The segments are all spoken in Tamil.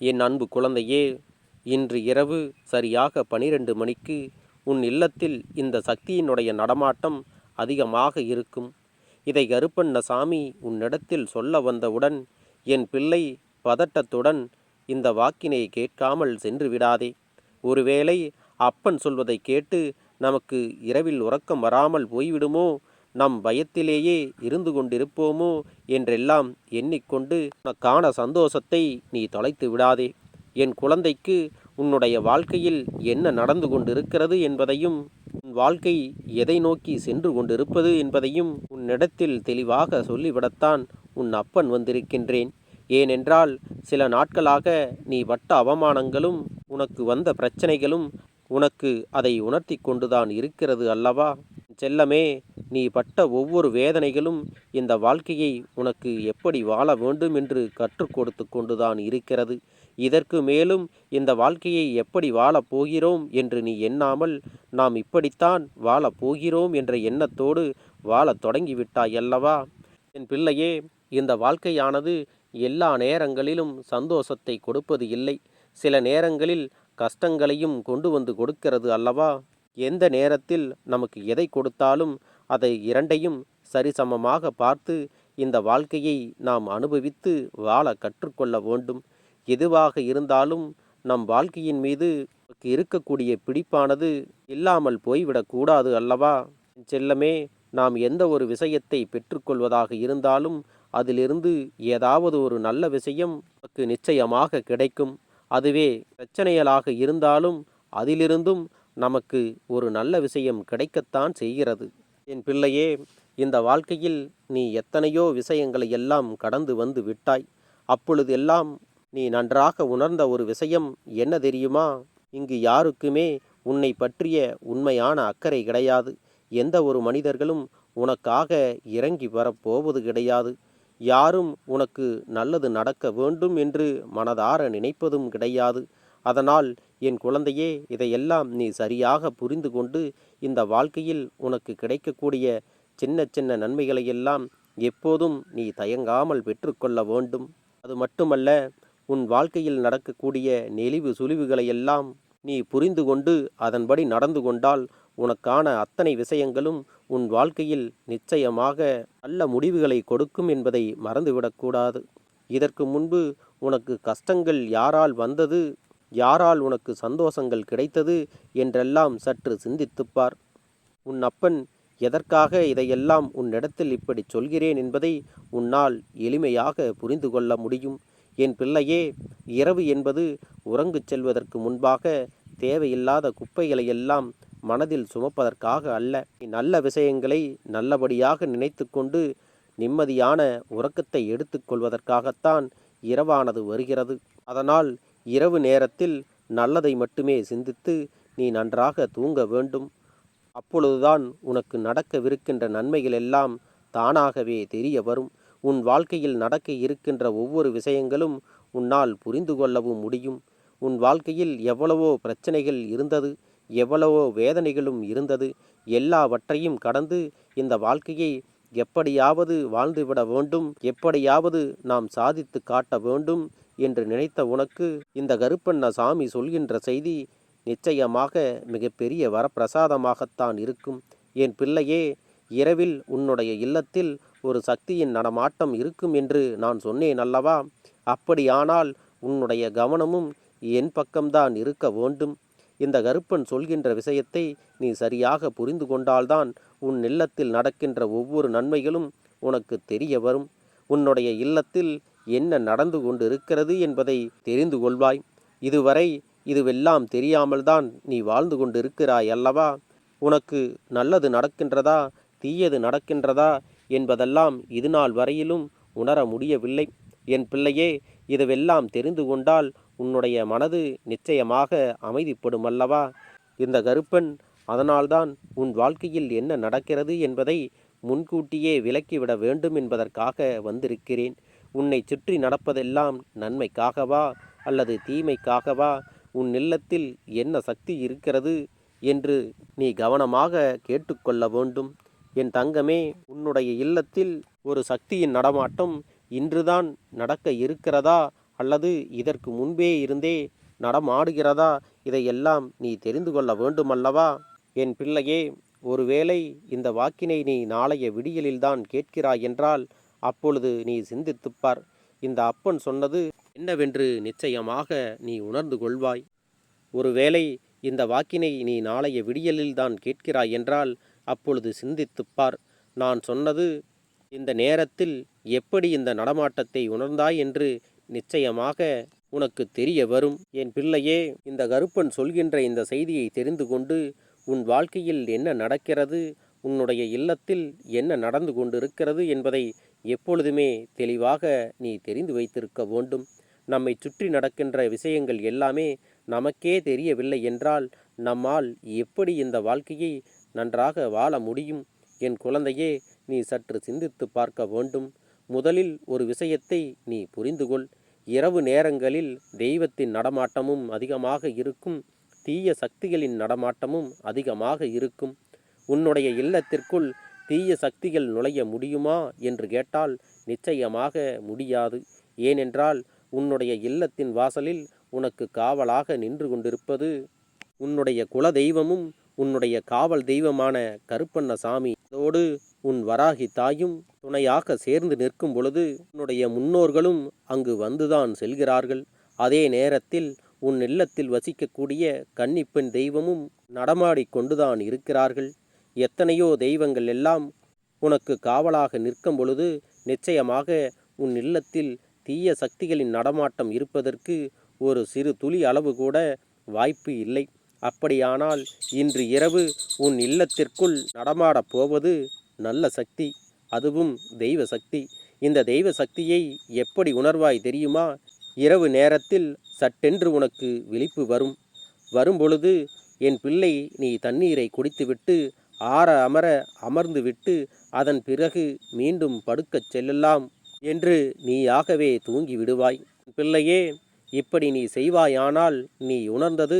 என் அன்பு குழந்தையே இன்று இரவு சரியாக பனிரெண்டு மணிக்கு உன் இல்லத்தில் இந்த சக்தியினுடைய நடமாட்டம் அதிகமாக இருக்கும். இதை கருப்பண்ண சாமி உன்னிடத்தில் சொல்ல வந்தவுடன் என் பிள்ளை பதட்டத்துடன் இந்த வாக்கினை கேட்காமல் சென்று விடாதே. ஒருவேளை அப்பன் சொல்வதை கேட்டு நமக்கு இரவில் உறக்கம் வராமல் போய்விடுமோ நம் பயத்திலேயே இருந்து கொண்டிருப்போமோ என்றெல்லாம் எண்ணிக்கொண்டு உனக்கான சந்தோஷத்தை நீ தொலைத்து விடாதே. என் குழந்தைக்கு உன்னுடைய வாழ்க்கையில் என்ன நடந்து கொண்டிருக்கிறது என்பதையும் உன் வாழ்க்கை எதை நோக்கி சென்று கொண்டிருப்பது என்பதையும் உன்னிடத்தில் தெளிவாக சொல்லிவிடத்தான் உன் அப்பன் வந்திருக்கின்றேன். ஏனென்றால் சில நாட்களாக நீ பட்ட அவமானங்களும் உனக்கு வந்த பிரச்சனைகளும் உனக்கு அதை உணர்த்தி கொண்டுதான் இருக்கிறது அல்லவா? செல்லமே நீ பட்ட ஒவ்வொரு வேதனைகளும் இந்த வாழ்க்கையை உனக்கு எப்படி வாழ வேண்டும் என்று கற்றுக் கொடுத்து கொண்டுதான் இருக்கிறது. இதற்கு மேலும் இந்த வாழ்க்கையை எப்படி வாழப் போகிறோம் என்று நீ எண்ணாமல் நாம் இப்படித்தான் வாழப் போகிறோம் என்ற எண்ணத்தோடு வாழத் தொடங்கிவிட்டாய் அல்லவா? என் பிள்ளையே இந்த வாழ்க்கையானது எல்லா நேரங்களிலும் சந்தோஷத்தை கொடுப்பது இல்லை. சில நேரங்களில் கஷ்டங்களையும் கொண்டு வந்து கொடுக்கிறது அல்லவா? எந்த நேரத்தில் நமக்கு எதை கொடுத்தாலும் அதை இரண்டையும் சரிசமமாக பார்த்து இந்த வாழ்க்கையை நாம் அனுபவித்து வாழ கற்றுக்கொள்ள வேண்டும். எதுவாக இருந்தாலும் நம் வாழ்க்கையின் மீது இருக்கக்கூடிய பிடிப்பானது இல்லாமல் போய்விடக்கூடாது அல்லவா? செல்லமே நாம் எந்த ஒரு விஷயத்தை பெற்றுக்கொள்வதாக இருந்தாலும் அதிலிருந்து ஏதாவது ஒரு நல்ல விஷயம் நமக்கு நிச்சயமாக கிடைக்கும். அதுவே பிரச்சனைகளாக இருந்தாலும் அதிலிருந்தும் நமக்கு ஒரு நல்ல விஷயம் கிடைக்கத்தான் செய்கிறது. என் பிள்ளையே இந்த வாழ்க்கையில் நீ எத்தனையோ விஷயங்களை எல்லாம் கடந்து வந்து விட்டாய். அப்பொழுது எல்லாம் நீ நன்றாக உணர்ந்த ஒரு விஷயம் என்ன தெரியுமா? இங்கு யாருக்குமே உன்னை பற்றிய உண்மையான அக்கறை கிடையாது. எந்த ஒரு மனிதர்களும் உனக்காக இறங்கி வரப்போவது கிடையாது. யாரும் உனக்கு நல்லது நடக்க வேண்டும் என்று மனதார நினைப்பதும் கிடையாது. அதனால் என் குழந்தையே இதையெல்லாம் நீ சரியாக புரிந்து கொண்டு இந்த வாழ்க்கையில் உனக்கு கிடைக்கக்கூடிய சின்ன சின்ன நன்மைகளையெல்லாம் எப்போதும் நீ தயங்காமல் பெற்றுக்கொள்ள வேண்டும். அது மட்டுமல்ல உன் வாழ்க்கையில் நடக்கக்கூடிய நெளிவு சுழிவுகளையெல்லாம் நீ புரிந்து கொண்டு அதன்படி நடந்து கொண்டால் உனக்கான அத்தனை விஷயங்களும் உன் வாழ்க்கையில் நிச்சயமாக நல்ல முடிவுகளை கொடுக்கும் என்பதை மறந்துவிடக்கூடாது. இதற்கு முன்பு உனக்கு கஷ்டங்கள் யாரால் வந்தது? யாரால் உனக்கு சந்தோஷங்கள் கிடைத்தது? என்றெல்லாம் சற்று சிந்தித்துப்பார். உன் அப்பன் எதற்காக இதையெல்லாம் உன்னிடத்தில் இப்படி சொல்கிறேன் என்பதை உன்னால் எளிமையாக புரிந்து கொள்ள முடியும்? என் பிள்ளையே இரவு என்பது உறங்குச் செல்வதற்கு முன்பாக தேவையில்லாத குப்பைகளை எல்லாம் மனதில் சுமப்பதற்காக அல்ல. நல்ல விஷயங்களை நல்லபடியாக நினைத்து கொண்டு நிம்மதியான உறக்கத்தை எடுத்துக்கொள்வதற்காகத்தான் இரவானது வருகிறது. அதனால் இரவு நேரத்தில் நல்லதை மட்டுமே சிந்தித்து நீ நன்றாக தூங்க வேண்டும். அப்பொழுதுதான் உனக்கு நடக்கவிருக்கின்ற நன்மைகள் எல்லாம் தானாகவே தெரிய வரும். உன் வாழ்க்கையில் நடக்க இருக்கின்ற ஒவ்வொரு விஷயங்களும் உன்னால் புரிந்து கொள்ளவும் முடியும். உன் வாழ்க்கையில் எவ்வளவோ பிரச்சனைகள் இருந்தது எவ்வளவோ வேதனைகளும் இருந்தது. எல்லாவற்றையும் கடந்து இந்த வாழ்க்கையை எப்படியாவது வாழ்ந்துவிட வேண்டும். எப்படியாவது நாம் சாதித்து காட்ட வேண்டும். என்று நினைத்த உனக்கு இந்த கருப்பண்ண சாமி சொல்கின்ற செய்தி நிச்சயமாக மிகப்பெரிய வரப்பிரசாதமாகத்தான் இருக்கும். என் பிள்ளையே இரவில் உன்னுடைய இல்லத்தில் ஒரு சக்தியின் நடமாட்டம் இருக்கும் என்று நான் சொன்னேன் அல்லவா? அப்படியானால் உன்னுடைய கவனமும் என் பக்கம்தான் இருக்க வேண்டும். இந்த கருப்பன் சொல்கின்ற விஷயத்தை நீ சரியாக புரிந்து கொண்டால்தான் உன் இல்லத்தில் நடக்கின்ற ஒவ்வொரு நன்மைகளும் உனக்கு தெரிய வரும். உன்னுடைய இல்லத்தில் என்ன நடந்து கொண்டு இருக்கிறது என்பதை தெரிந்து கொள்வாய். இதுவரை இதுவெல்லாம் தெரியாமல்தான் நீ வாழ்ந்து கொண்டு இருக்கிறாய் அல்லவா? உனக்கு நல்லது நடக்கின்றதா? தீயது நடக்கின்றதா? என்பதெல்லாம் இதுநாள் வரையிலும் உணர முடியவில்லை. என் பிள்ளையே இதுவெல்லாம் தெரிந்து கொண்டால் உன்னுடைய மனது நிச்சயமாக அமைதிப்படும் அல்லவா? இந்த கருப்பன் அதனால்தான் உன் வாழ்க்கையில் என்ன நடக்கிறது என்பதை முன்கூட்டியே விலக்கிவிட வேண்டும் என்பதற்காக வந்திருக்கிறேன். உன்னை சுற்றி நடப்பதெல்லாம் நன்மைக்காகவா அல்லது தீமைக்காகவா? உன் இல்லத்தில் என்ன சக்தி இருக்கிறது என்று நீ கவனமாக கேட்டுக்கொள்ள வேண்டும். என் தங்கமே உன்னுடைய இல்லத்தில் ஒரு சக்தியின் நடமாட்டம் இன்றுதான் நடக்க இருக்கிறதா? அல்லது இதற்கு முன்பே இருந்தே நடமாடுகிறதா? இதையெல்லாம் நீ தெரிந்து கொள்ள வேண்டுமல்லவா? என் பிள்ளையே ஒருவேளை இந்த வாக்கினை நீ நாளைய விடியலில்தான் கேட்கிறாய் என்றால் அப்பொழுது நீ சிந்தித்துப்பார். இந்த அப்பன் சொன்னது என்னவென்று நிச்சயமாக நீ உணர்ந்து கொள்வாய். ஒருவேளை இந்த வாக்கினை நீ நாளைய விடியலில்தான் கேட்கிறாய் என்றால் அப்பொழுது சிந்தித்துப்பார். நான் சொன்னது இந்த நேரத்தில் எப்படி இந்த நடமாட்டத்தை உணர்ந்தாய் என்று நிச்சயமாக உனக்கு தெரிய வரும். என் பிள்ளையே இந்த கருப்பன் சொல்கின்ற இந்த செய்தியை தெரிந்து கொண்டு உன் வாழ்க்கையில் என்ன நடக்கிறது உன்னுடைய இல்லத்தில் என்ன நடந்து கொண்டிருக்கிறது என்பதை எப்பொழுதுமே தெளிவாக நீ தெரிந்து வைத்திருக்க வேண்டும். நம்மை சுற்றி நடக்கின்ற விஷயங்கள் எல்லாமே நமக்கே தெரியவில்லை என்றால் நம்மால் எப்படி இந்த வாழ்க்கையை நன்றாக வாழ முடியும்? என் குழந்தையே நீ சற்று சிந்தித்து பார்க்க வேண்டும். முதலில் ஒரு விஷயத்தை நீ புரிந்துகொள் இரவு நேரங்களில் தெய்வத்தின் நடமாட்டமும் அதிகமாக இருக்கும். தீய சக்திகளின் நடமாட்டமும் அதிகமாக இருக்கும். உன்னுடைய இல்லத்திற்குள் தீய சக்திகள் நுழைய முடியுமா என்று கேட்டால் நிச்சயமாக முடியாது. ஏனென்றால் உன்னுடைய இல்லத்தின் வாசலில் உனக்கு காவலாக நின்று கொண்டிருப்பது உன்னுடைய குல தெய்வமும் உன்னுடைய காவல் தெய்வமான கருப்பண்ணசாமி அதோடு உன் வராகி தாயும் துணையாக சேர்ந்து நிற்கும் பொழுது உன்னுடைய முன்னோர்களும் அங்கு வந்துதான் செல்கிறார்கள். அதே நேரத்தில் உன் இல்லத்தில் வசிக்கக்கூடிய கன்னிப்பெண் தெய்வமும் நடமாடிக் கொண்டுதான் இருக்கிறார்கள். எத்தனையோ தெய்வங்கள் எல்லாம் உனக்கு காவலாக நிற்கும் பொழுது நிச்சயமாக உன் இல்லத்தில் தீய சக்திகளின் நடமாட்டம் இருப்பதற்கு ஒரு சிறு துளி அளவு கூட வாய்ப்பு இல்லை. அப்படியானால் இன்று இரவு உன் இல்லத்திற்குள் நடமாடப் போவது நல்ல சக்தி அதுவும் தெய்வ சக்தி. இந்த தெய்வ சக்தியை எப்படி உணர்வாய் தெரியுமா? இரவு நேரத்தில் சட்டென்று உனக்கு விழிப்பு வரும். வரும்பொழுது என் பிள்ளை நீ தண்ணீரை குடித்துவிட்டு ஆற அமர அமர்ந்து விட்டு அதன் பிறகு மீண்டும் படுக்கச் செல்லலாம் என்று நீயாகவே தூங்கி விடுவாய். பிள்ளையே இப்படி நீ செய்வாயானால் நீ உணர்ந்தது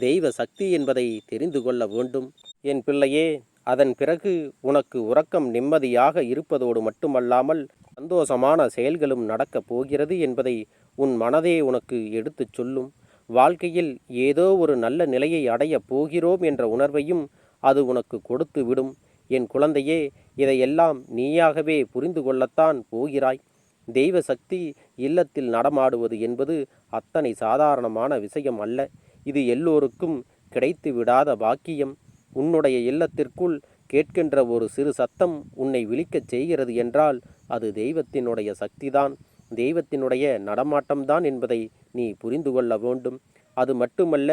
தெய்வ சக்தி என்பதை தெரிந்து கொள்ள வேண்டும். என் பிள்ளையே அதன் பிறகு உனக்கு உறக்கம் நிம்மதியாக இருப்பதோடு மட்டுமல்லாமல் சந்தோஷமான செயல்களும் நடக்கப் போகிறது என்பதை உன் மனதே உனக்கு எடுத்துச் சொல்லும். வாழ்க்கையில் ஏதோ ஒரு நல்ல நிலையை அடையப் போகிறோம் என்ற உணர்வையும் அது உனக்கு கொடுத்து விடும். என் குழந்தையே இதையெல்லாம் நீயாகவே புரிந்து கொள்ளத்தான் போகிறாய். தெய்வ சக்தி இல்லத்தில் நடமாடுவது என்பது அத்தனை சாதாரணமான விஷயம் அல்ல. இது எல்லோருக்கும் கிடைத்து விடாத பாக்கியம். உன்னுடைய இல்லத்திற்குள் கேட்கின்ற ஒரு சிறு சத்தம் உன்னை விழிக்கச் செய்கிறது என்றால் அது தெய்வத்தினுடைய சக்திதான். தெய்வத்தினுடைய நடமாட்டம்தான் என்பதை நீ புரிந்து கொள்ள வேண்டும். அது மட்டுமல்ல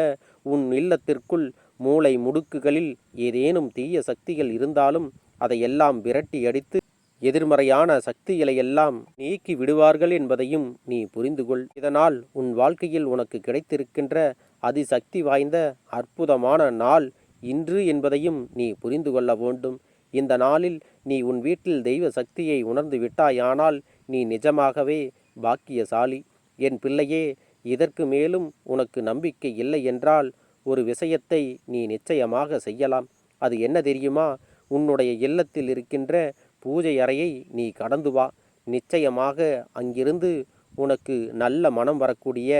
உன் இல்லத்திற்குள் மூளை முடுக்குகளில் ஏதேனும் தீய சக்திகள் இருந்தாலும் அதையெல்லாம் விரட்டி அடித்து எதிர்மறையான சக்திகளை எல்லாம் நீக்கி விடுவார்கள் என்பதையும் நீ புரிந்து கொள் இதனால் உன் வாழ்க்கையில் உனக்கு கிடைத்திருக்கின்ற அதிசக்தி வாய்ந்த அற்புதமான நாள் இன்று என்பதையும் நீ புரிந்து கொள்ள வேண்டும். இந்த நாளில் நீ உன் வீட்டில் தெய்வ சக்தியை உணர்ந்து விட்டாயானால் நீ நிஜமாகவே பாக்கியசாலி. என் பிள்ளையே இதற்கு மேலும் உனக்கு நம்பிக்கை இல்லை என்றால் ஒரு விஷயத்தை நீ நிச்சயமாக செய்யலாம். அது என்ன தெரியுமா? உன்னுடைய இல்லத்தில் இருக்கின்ற பூஜை அறையை நீ கடந்து வா. நிச்சயமாக அங்கிருந்து உனக்கு நல்ல மனம் வரக்கூடிய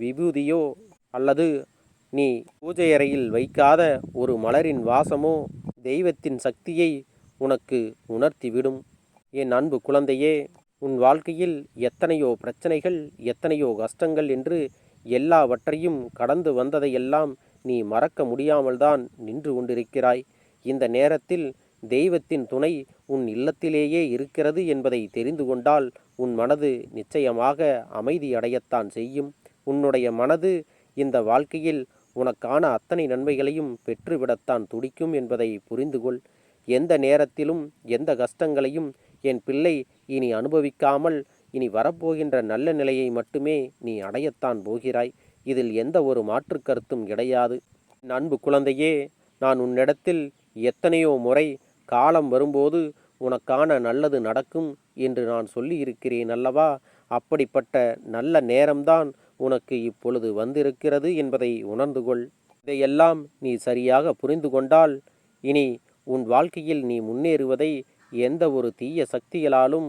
விபூதியோ அல்லது நீ பூஜை அறையில் வைக்காத ஒரு மலரின் வாசமோ தெய்வத்தின் சக்தியை உனக்கு உணர்த்திவிடும். என் அன்பு குழந்தையே உன் வாழ்க்கையில் எத்தனையோ பிரச்சனைகள் எத்தனையோ கஷ்டங்கள் என்று எல்லாவற்றையும் கடந்து வந்ததையெல்லாம் நீ மறக்க முடியாமல்தான் நின்று கொண்டிருக்கிறாய். இந்த நேரத்தில் தெய்வத்தின் துணை உன் இல்லத்திலேயே இருக்கிறது என்பதை தெரிந்து கொண்டால் உன் மனது நிச்சயமாக அமைதியடையத்தான் செய்யும். உன்னுடைய மனது இந்த வாழ்க்கையில் உனக்கான அத்தனை நன்மைகளையும் பெற்றுவிடத்தான் துடிக்கும் என்பதை புரிந்து கொள். எந்த நேரத்திலும் எந்த கஷ்டங்களையும் என் பிள்ளை இனி அனுபவிக்காமல் இனி வரப்போகின்ற நல்ல நிலையை மட்டுமே நீ அடையத்தான் போகிறாய். இதில் எந்த ஒரு மாற்று கருத்தும் கிடையாது. அன்பு குழந்தையே நான் உன்னிடத்தில் எத்தனையோ முறை காலம் வரும்போது உனக்கான நல்லது நடக்கும் என்று நான் சொல்லியிருக்கிறேன் அல்லவா? அப்படிப்பட்ட நல்ல நேரம்தான் உனக்கு இப்பொழுது வந்திருக்கிறது என்பதை உணர்ந்து கொள். இதையெல்லாம் நீ சரியாக புரிந்து கொண்டால் இனி உன் வாழ்க்கையில் நீ முன்னேறுவதை எந்த ஒரு தீய சக்திகளாலும்